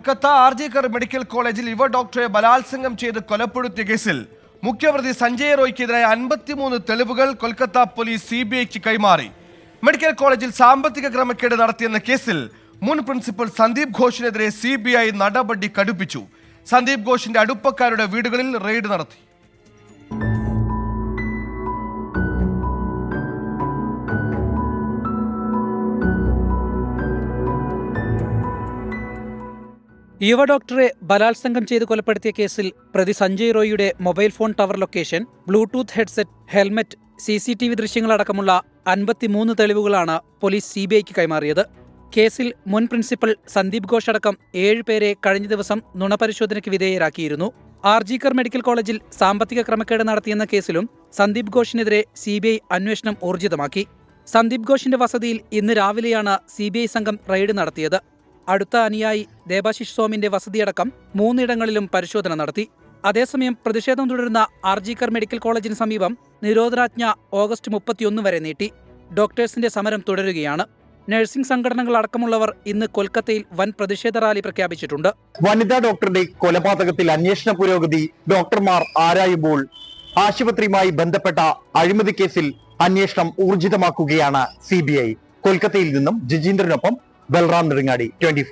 Kolkata R G Kar medical കോളേജിൽ യുവ ഡോക്ടറെ ബലാത്സംഗം ചെയ്ത് കൊലപ്പെടുത്തിയ കേസിൽ മുഖ്യപ്രതി സഞ്ജയ് റോയ്ക്കെതിരായ അൻപത്തിമൂന്ന് തെളിവുകൾ കൊൽക്കത്ത പോലീസ് സി ബി ഐക്ക് കൈമാറി. മെഡിക്കൽ കോളേജിൽ സാമ്പത്തിക ക്രമക്കേട് നടത്തിയെന്ന കേസിൽ മുൻ പ്രിൻസിപ്പൽ സന്ദീപ് ഘോഷിനെതിരെ സി ബി ഐ നടപടി കടുപ്പിച്ചു. സന്ദീപ് ഘോഷിന്റെ അടുപ്പക്കാരുടെ വീടുകളിൽ റെയ്ഡ് നടത്തി. യുവ ഡോക്ടറെ ബലാത്സംഗം ചെയ്ത് കൊലപ്പെടുത്തിയ കേസിൽ പ്രതി Sanjay റോയിയുടെ mobile phone tower location bluetooth headset helmet C C T V ദൃശ്യങ്ങളടക്കമുള്ള അൻപത്തിമൂന്ന് തെളിവുകളാണ് പോലീസ് സി ബി ഐക്ക് കൈമാറിയത്. കേസിൽ മുൻ പ്രിൻസിപ്പൽ സന്ദീപ് ഘോഷ് അടക്കം ഏഴുപേരെ കഴിഞ്ഞ ദിവസം നുണപരിശോധനയ്ക്ക് വിധേയരാക്കിയിരുന്നു. ആർജിക്കർ മെഡിക്കൽ കോളേജിൽ സാമ്പത്തിക ക്രമക്കേട് നടത്തിയെന്ന കേസിലും സന്ദീപ് ഘോഷിനെതിരെ സി ബി ഐ അന്വേഷണം ഊർജിതമാക്കി. സന്ദീപ് ഘോഷിന്റെ വസതിയിൽ ഇന്ന് രാവിലെയാണ് സി ബി ഐ സംഘം റെയ്ഡ് നടത്തിയത്. അടുത്ത അനുയായി ദേബാശിഷ് സോമിന്റെ വസതിയടക്കം മൂന്നിടങ്ങളിലും പരിശോധന നടത്തി. അതേസമയം പ്രതിഷേധം തുടരുന്ന ആർജിക്കർ മെഡിക്കൽ കോളേജിന് സമീപം നിരോധനാജ്ഞ ഓഗസ്റ്റ് മുപ്പത്തിയൊന്ന് വരെ നീട്ടി. ഡോക്ടേഴ്സിന്റെ സമരം തുടരുകയാണ്. നഴ്സിംഗ് സംഘടനകൾ അടക്കമുള്ളവർ ഇന്ന് കൊൽക്കത്തയിൽ വൻ പ്രതിഷേധ റാലി പ്രഖ്യാപിച്ചിട്ടുണ്ട്. വനിതാ ഡോക്ടറുടെ കൊലപാതകത്തിൽ അന്വേഷണ പുരോഗതി ഡോക്ടർമാർ ആരായുമ്പോൾ ആശുപത്രിയുമായി ബന്ധപ്പെട്ട അഴിമതി കേസിൽ അന്വേഷണം ഊർജിതമാക്കുകയാണ് സി കൊൽക്കത്തയിൽ നിന്നും ജിജീന്ദ്രനൊപ്പം ബൽറാം നെടുങ്ങാടി ട്വന്റി